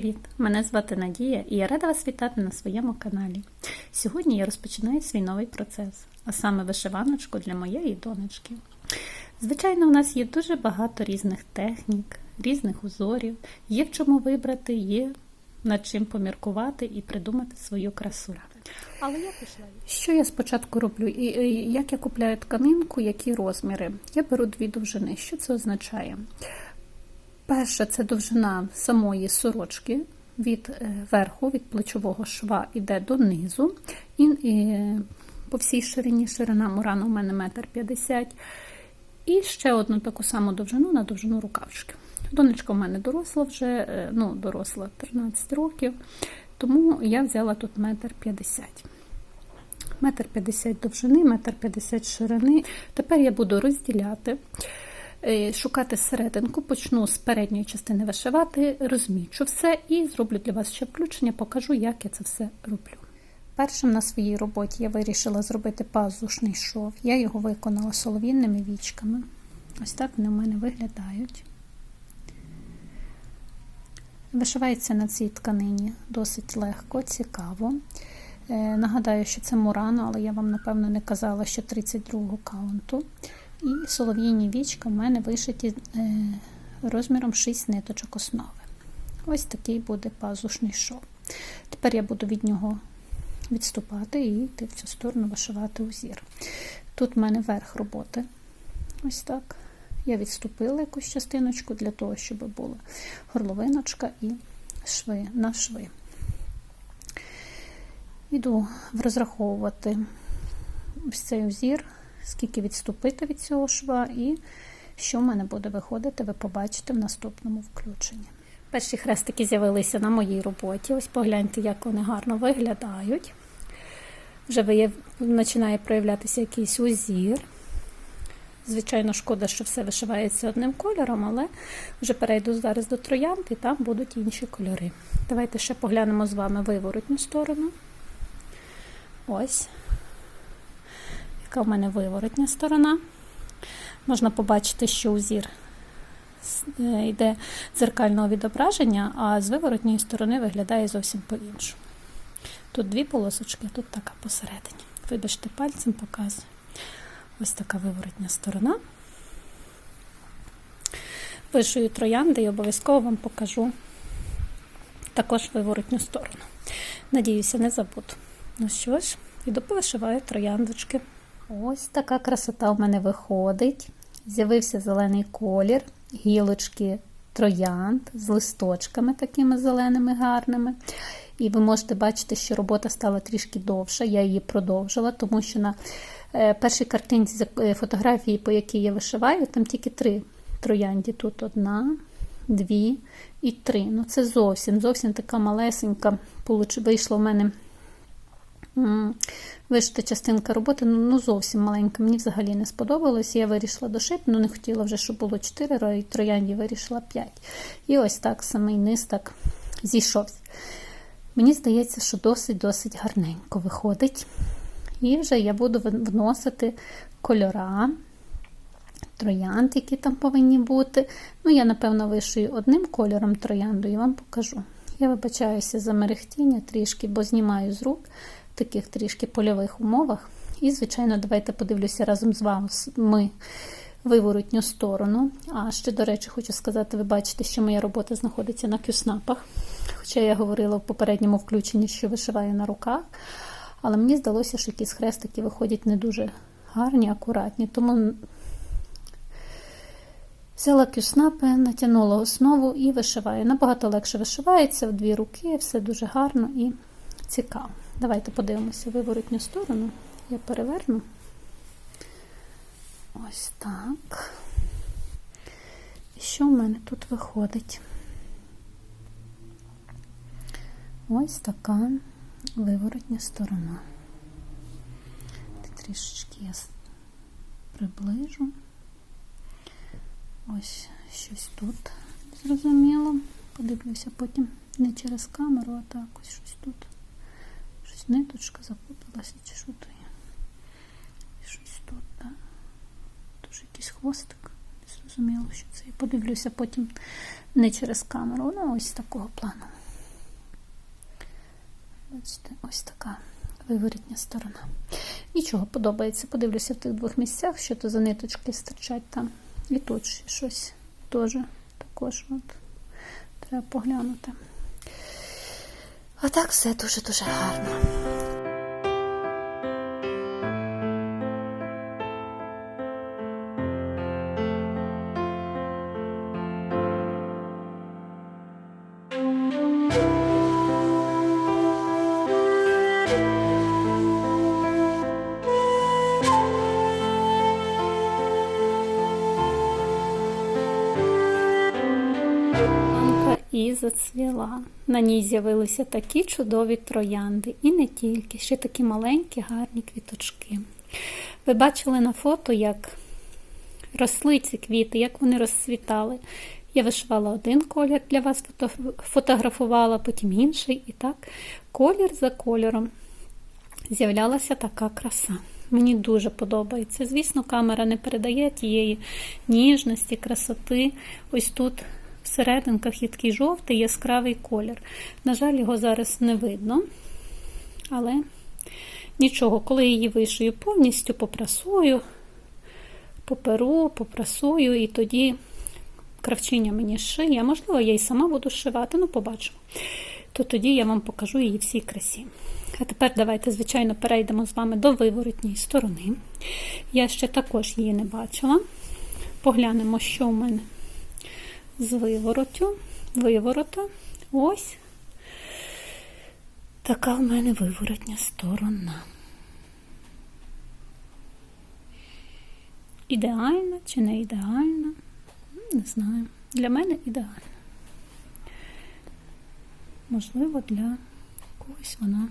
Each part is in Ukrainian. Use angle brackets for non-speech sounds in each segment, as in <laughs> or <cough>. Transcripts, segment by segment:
привіт! Мене звати Надія і я рада вас вітати на своєму каналі. Сьогодні я розпочинаю свій новий процес, а саме вишиваночку для моєї донечки. Звичайно, у нас є дуже багато різних технік, різних узорів, є в чому вибрати, є над чим поміркувати і придумати свою красу. Але я пішла. Що я спочатку роблю? І, як я купляю тканинку, які розміри? Я беру дві довжини. Що це означає? Перша це довжина самої сорочки від е, верху, від плечового шва іде донизу. І, і по всій ширині ширина мурана у мене метр п'ятдесят. І ще одну таку саму довжину на довжину рукавчики. Донечка у мене доросла вже, е, ну, доросла 13 років, тому я взяла тут метр п'ятдесят. Метр п'ятдесят довжини, метр п'ятдесят ширини. Тепер я буду розділяти. Е, шукати серединку, почну з передньої частини вишивати, розмічу все і зроблю для вас ще включення, покажу, як я це все роблю. Першим на своїй роботі я вирішила зробити пазушний шов. Я його виконала солов'їнними вічками. Ось так вони в мене виглядають. Вишивається на цій тканині досить легко, цікаво. Е, нагадаю, що це Мурано, але я вам, напевно, не казала, що 32-го каунту. І солов'їні вічка в мене вишиті е, розміром 6 ниточок основи. Ось такий буде пазушний шов. Тепер я буду від нього відступати і йти в цю сторону вишивати узір. Тут в мене верх роботи. Ось так. Я відступила якусь частиночку для того, щоб була горловиночка і шви на шви. Іду розраховувати ось цей узір скільки відступити від цього шва, і що в мене буде виходити, ви побачите в наступному включенні. Перші хрестики з'явилися на моїй роботі. Ось погляньте, як вони гарно виглядають. Вже починає проявлятися якийсь узір. Звичайно, шкода, що все вишивається одним кольором, але вже перейду зараз до троянд і там будуть інші кольори. Давайте ще поглянемо з вами виворотню сторону. Ось яка в мене виворотня сторона. Можна побачити, що узір е, йде дзеркального відображення, а з виворотньої сторони виглядає зовсім по-іншому. Тут дві полосочки, тут така посередині. Вибачте, пальцем показую. Ось така виворотня сторона. Вишую троянди і обов'язково вам покажу також виворотню сторону. Надіюся, не забуду. Ну що ж, іду повишиваю трояндочки. Ось така красота в мене виходить. З'явився зелений колір, гілочки троянд з листочками такими зеленими, гарними. І ви можете бачити, що робота стала трішки довша. Я її продовжила, тому що на е, першій картинці е, фотографії, по якій я вишиваю, там тільки три троянді. Тут одна, дві і три. Ну Це зовсім зовсім така малесенька. Вийшло в мене Вишита частинка роботи ну зовсім маленька. Мені взагалі не сподобалось. Я вирішила дошити, ну не хотіла вже, щоб було 4 троянді вирішила 5. І ось так самий низ так зійшовся. Мені здається, що досить-досить гарненько виходить. І вже я буду вносити кольора, троянд, які там повинні бути. Ну, я, напевно, вишию одним кольором троянду і вам покажу. Я вибачаюся за мерехтіння трішки, бо знімаю з рук таких трішки польових умовах. І, звичайно, давайте подивлюся разом з вами виворотню сторону. А ще, до речі, хочу сказати, ви бачите, що моя робота знаходиться на кюснапах. Хоча я говорила в попередньому включенні, що вишиваю на руках. Але мені здалося, що якісь хрестики виходять не дуже гарні, акуратні. Тому взяла кюснапи, натягнула основу і вишиваю. Набагато легше вишивається в дві руки, все дуже гарно і цікаво. Давайте подивимося виворотню сторону. Я переверну. Ось так. І що в мене тут виходить? Ось така виворотня сторона. Трішечки я приближу. Ось щось тут зрозуміло. Подивлюся потім не через камеру, а так ось щось тут ниточка запуталася чи що то є. Щось тут, так? Тут якийсь хвостик. Не зрозуміло, що це. Я подивлюся потім не через камеру, ну ось такого плану. Бачите, ось така виворітня сторона. Нічого подобається. Подивлюся в тих двох місцях, що то за ниточки стирчать там. І тут ще щось теж також от, треба поглянути. А так все дуже-дуже гарно. Анка зацвіла. На ній з'явилися такі чудові троянди, і не тільки, ще такі маленькі, гарні квіточки. Ви бачили на фото, як росли ці квіти, як вони розцвітали. Я вишивала один колір для вас фотографувала, потім інший, і так колір за кольором з'являлася така краса. Мені дуже подобається. Звісно, камера не передає тієї ніжності, красоти. Ось тут в серединках є такий жовтий яскравий колір. На жаль, його зараз не видно. Але нічого, коли я її вишию повністю попрасую, поперу, попрасую, і тоді кравчиня мені шиє. Можливо, я і сама буду шивати, ну побачимо. То тоді я вам покажу її всій красі. А тепер давайте, звичайно, перейдемо з вами до виворотньої сторони. Я ще також її не бачила. Поглянемо, що в мене з виворотю. Виворота. Ось така в мене виворотня сторона. Ідеальна чи не ідеальна? Не знаю. Для мене ідеальна. Можливо, для когось вона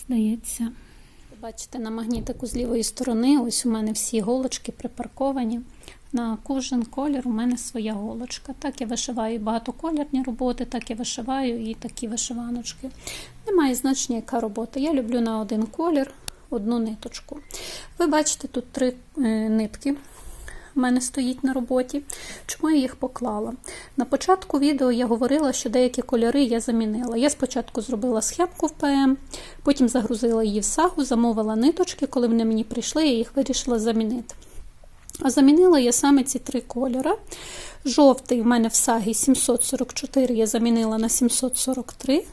здається. Бачите, на магнітику з лівої сторони, ось у мене всі голочки припарковані. На кожен колір у мене своя голочка. Так я вишиваю багатоколірні роботи, так я вишиваю і такі вишиваночки. Немає значення, яка робота. Я люблю на один колір одну ниточку. Ви бачите, тут три е, нитки в мене стоїть на роботі. Чому я їх поклала? На початку відео я говорила, що деякі кольори я замінила. Я спочатку зробила схемку в ПМ, потім загрузила її в сагу, замовила ниточки. Коли вони мені прийшли, я їх вирішила замінити. Замінила я саме ці три кольори. Жовтий в мене в сагі 744 я замінила на 743.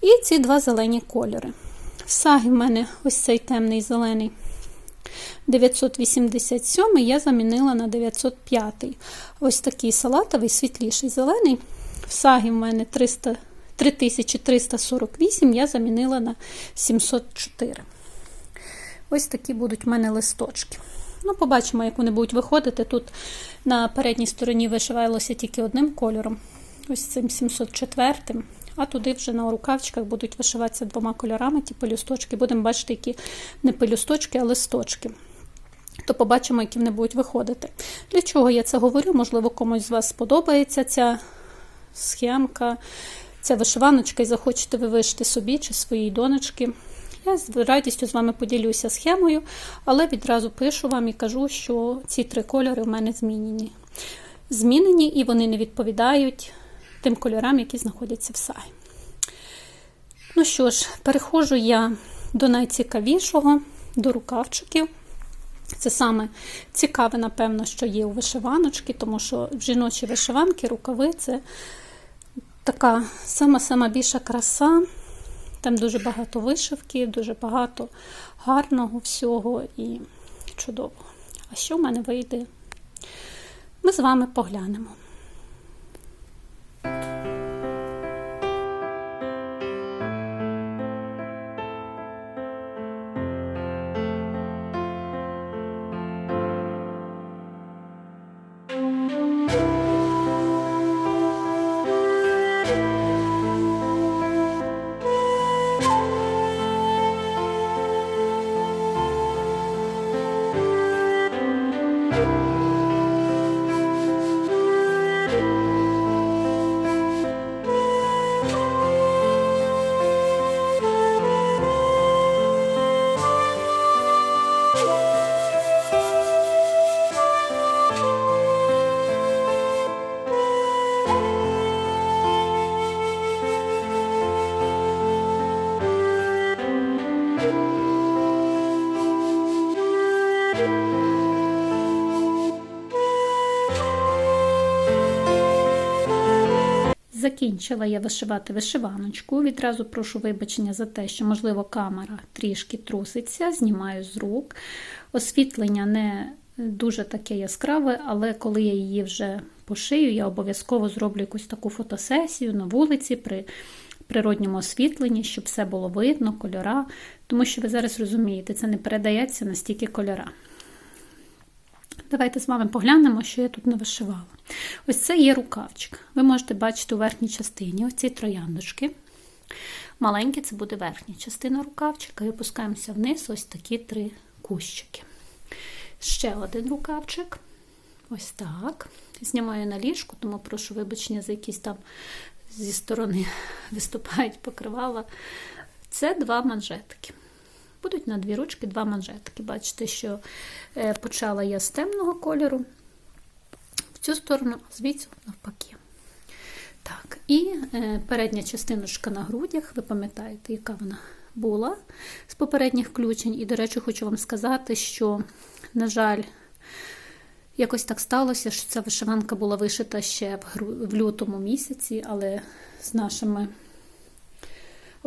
І ці два зелені кольори. В сагі в мене ось цей темний зелений 987 я замінила на 905. Ось такий салатовий, світліший зелений. В сагі в мене 300, 3348 я замінила на 704. Ось такі будуть в мене листочки. Ну, побачимо, як вони будуть виходити. Тут на передній стороні вишивалося тільки одним кольором, ось цим 704 а туди вже на рукавчиках будуть вишиватися двома кольорами, ті пелюсточки. Будемо бачити, які не пелюсточки, а листочки. То побачимо, які вони будуть виходити. Для чого я це говорю? Можливо, комусь з вас сподобається ця схемка, ця вишиваночка, і захочете ви вишити собі чи своїй донечки. Я з радістю з вами поділюся схемою, але відразу пишу вам і кажу, що ці три кольори в мене змінені. Змінені і вони не відповідають тим кольорам, які знаходяться в сагі. Ну що ж, переходжу я до найцікавішого, до рукавчиків. Це саме цікаве, напевно, що є у вишиваночки, тому що в жіночі вишиванки, рукави це така сама-сама більша краса. Там дуже багато вишивки, дуже багато гарного всього і чудового. А що в мене вийде? Ми з вами поглянемо. Закінчила я вишивати вишиваночку. Відразу прошу вибачення за те, що, можливо, камера трішки труситься, знімаю з рук. Освітлення не дуже таке яскраве, але коли я її вже пошию, я обов'язково зроблю якусь таку фотосесію на вулиці при природньому освітленні, щоб все було видно, кольора. Тому що ви зараз розумієте, це не передається настільки кольора. Давайте з вами поглянемо, що я тут не вишивала. Ось це є рукавчик. Ви можете бачити у верхній частині оці трояндочки. Маленькі це буде верхня частина рукавчика, і опускаємося вниз ось такі три кущики. Ще один рукавчик. Ось так. Знімаю на ліжку, тому прошу вибачення за якісь там зі сторони <laughs> виступають покривала. Це два манжетики. Будуть на дві ручки два манжетики. Бачите, що е, почала я з темного кольору в цю сторону, звідси навпаки. Так, і е, передня частиночка на грудях, ви пам'ятаєте, яка вона була з попередніх включень. І, до речі, хочу вам сказати, що, на жаль, якось так сталося, що ця вишиванка була вишита ще в лютому місяці, але з нашими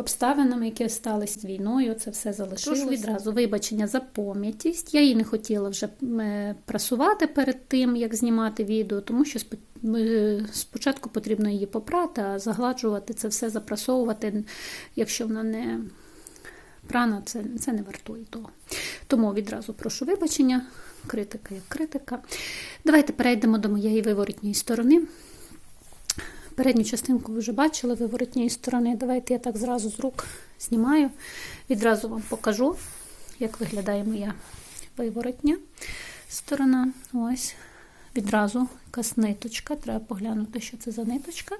обставинами, які сталися з війною, це все залишилося. Тож відразу вибачення за пом'ятість. Я її не хотіла вже е, прасувати перед тим, як знімати відео, тому що е, спочатку потрібно її попрати, а загладжувати це все, запрасовувати, якщо вона не прана, це, це не вартує того. Тому відразу прошу вибачення, критика як критика. Давайте перейдемо до моєї виворотньої сторони. Передню частинку ви вже бачили виворотньої сторони. Давайте я так зразу з рук знімаю. Відразу вам покажу, як виглядає моя виворотня сторона. Ось. Відразу якась ниточка. Треба поглянути, що це за ниточка.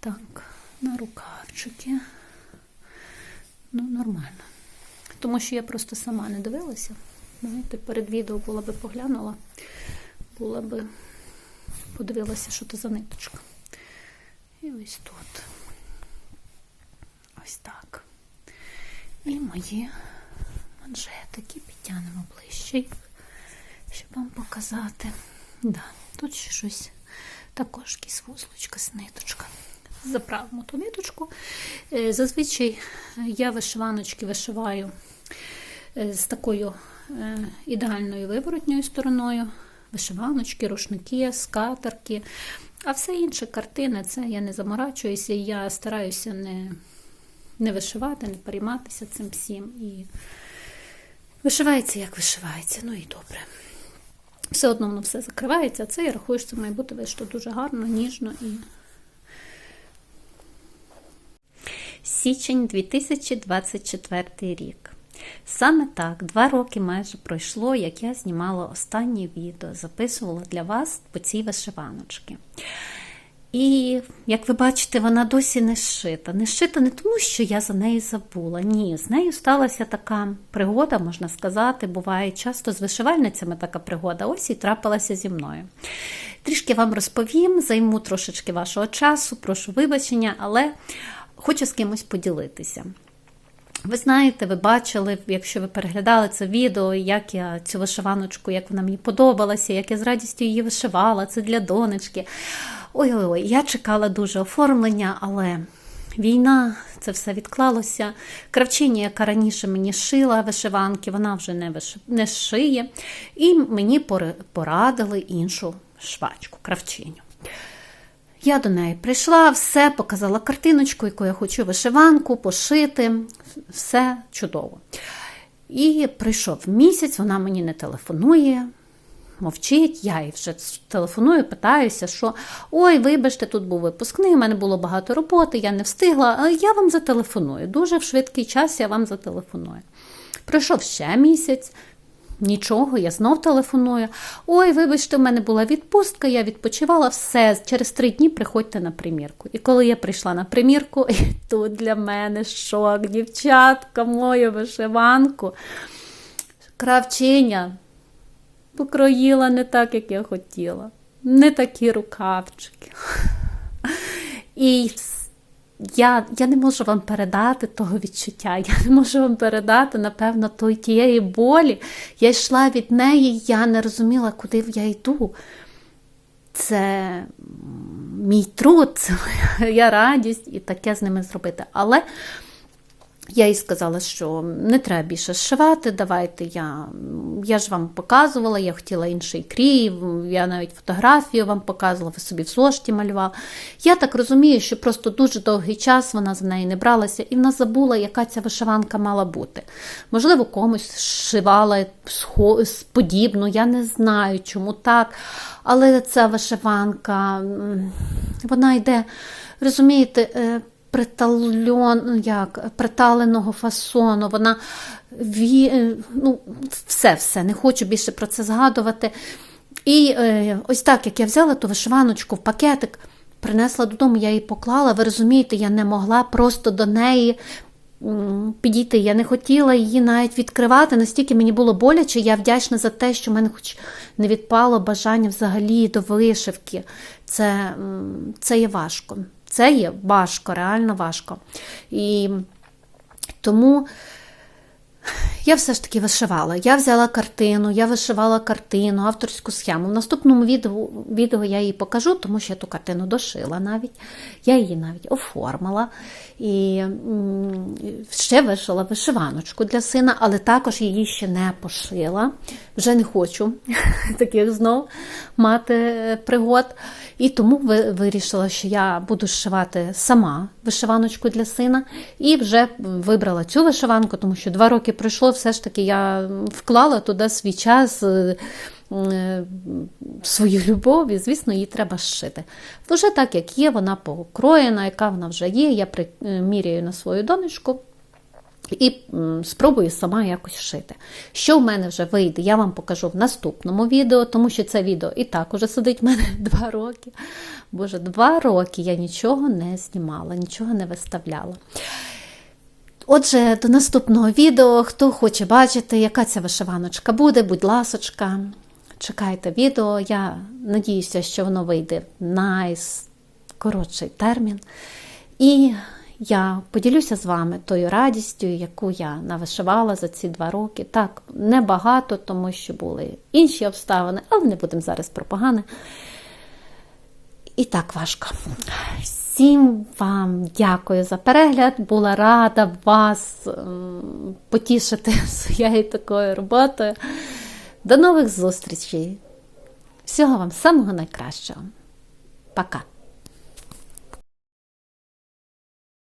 Так, на рукавчики. Ну, нормально. Тому що я просто сама не дивилася. Знаєте, перед відео була би поглянула, була би подивилася, що це за ниточка. І ось тут. Ось так. І мої манжетики підтягнемо ближче, щоб вам показати. Да, тут ще щось також якісь вузлочка, ниточка. Заправимо ту ниточку. Е, Зазвичай я вишиваночки вишиваю е, з такою е, ідеальною виворотньою стороною. Вишиваночки, рушники, скатерки. А все інше картини, це я не заморачуюся, я стараюся не, не вишивати, не перейматися цим всім. І вишивається, як вишивається, ну і добре. Все одно воно все закривається, це я рахую, що це має бути вишито дуже гарно, ніжно і. Січень 2024 рік. Саме так, два роки майже пройшло, як я знімала останнє відео, записувала для вас по цій вишиваночці. І, як ви бачите, вона досі не зшита. Не зшита не тому, що я за неї забула. Ні, з нею сталася така пригода, можна сказати. Буває часто з вишивальницями така пригода. Ось і трапилася зі мною. Трішки вам розповім, займу трошечки вашого часу, прошу вибачення, але хочу з кимось поділитися. Ви знаєте, ви бачили, якщо ви переглядали це відео, як я цю вишиваночку, як вона мені подобалася, як я з радістю її вишивала, це для донечки. Ой-ой-ой, я чекала дуже оформлення, але війна, це все відклалося. Кравчиня, яка раніше мені шила вишиванки, вона вже не, виш... не шиє. І мені порадили іншу швачку, кравчиню. Я до неї прийшла, все, показала картиночку, яку я хочу вишиванку, пошити, все чудово. І прийшов місяць, вона мені не телефонує, мовчить, я їй вже телефоную, питаюся, що ой, вибачте, тут був випускний, у мене було багато роботи, я не встигла, але я вам зателефоную. Дуже в швидкий час я вам зателефоную. Пройшов ще місяць. Нічого, я знов телефоную. Ой, вибачте, в мене була відпустка, я відпочивала все. Через три дні приходьте на примірку. І коли я прийшла на примірку, <laughs> і тут для мене шок, дівчатка, мою вишиванку. Кравчиня покроїла не так, як я хотіла. Не такі рукавчики. <laughs> І я, я не можу вам передати того відчуття, я не можу вам передати, напевно, той, тієї болі. Я йшла від неї, я не розуміла, куди я йду. це мій труд, <laughs> це моя радість і таке з ними зробити. Але я їй сказала, що не треба більше зшивати, давайте я. Я ж вам показувала, я хотіла інший крій, я навіть фотографію вам показувала, ви собі в зошті малювали. Я так розумію, що просто дуже довгий час вона за неї не бралася, і вона забула, яка ця вишиванка мала бути. Можливо, комусь зшивала схо- подібну, я не знаю, чому так. Але ця вишиванка, вона йде, розумієте, е, ну, як, приталеного фасону, вона ві, е, ну, все, все, не хочу більше про це згадувати. І е, ось так, як я взяла ту вишиваночку в пакетик, принесла додому, я її поклала. Ви розумієте, я не могла просто до неї підійти. Я не хотіла її навіть відкривати, настільки мені було боляче. Я вдячна за те, що в мене хоч не відпало бажання взагалі до вишивки. Це, це є важко. Це є важко, реально важко. І тому я все ж таки вишивала. Я взяла картину, я вишивала картину, авторську схему. В наступному відео, відео я її покажу, тому що я ту картину дошила навіть. Я її навіть оформила. І ще вишила вишиваночку для сина, але також її ще не пошила. Вже не хочу <laughs> таких знов мати е, пригод. І тому вирішила, що я буду зшивати сама вишиваночку для сина. І вже вибрала цю вишиванку, тому що два роки пройшло, все ж таки я вклала туди свій час. е, е, Свою любов, і, звісно, її треба зшити. Вже так, як є, вона покроєна, яка вона вже є. Я приміряю на свою донечку і спробую сама якось шити. Що в мене вже вийде, я вам покажу в наступному відео, тому що це відео і так уже сидить в мене <laughs> два роки. Боже, два роки я нічого не знімала, нічого не виставляла. Отже, до наступного відео. Хто хоче бачити, яка ця вишиваночка буде, будь ласочка, чекайте відео. Я надіюся, що воно вийде в найкоротший термін. І я поділюся з вами тою радістю, яку я навишивала за ці два роки. Так, небагато, тому що були інші обставини, але не будемо зараз про погане. І так важко. Всім вам дякую за перегляд. Була рада вас ем, потішити <laughs> своєю такою роботою. До нових зустрічей. Всього вам самого найкращого. Пока.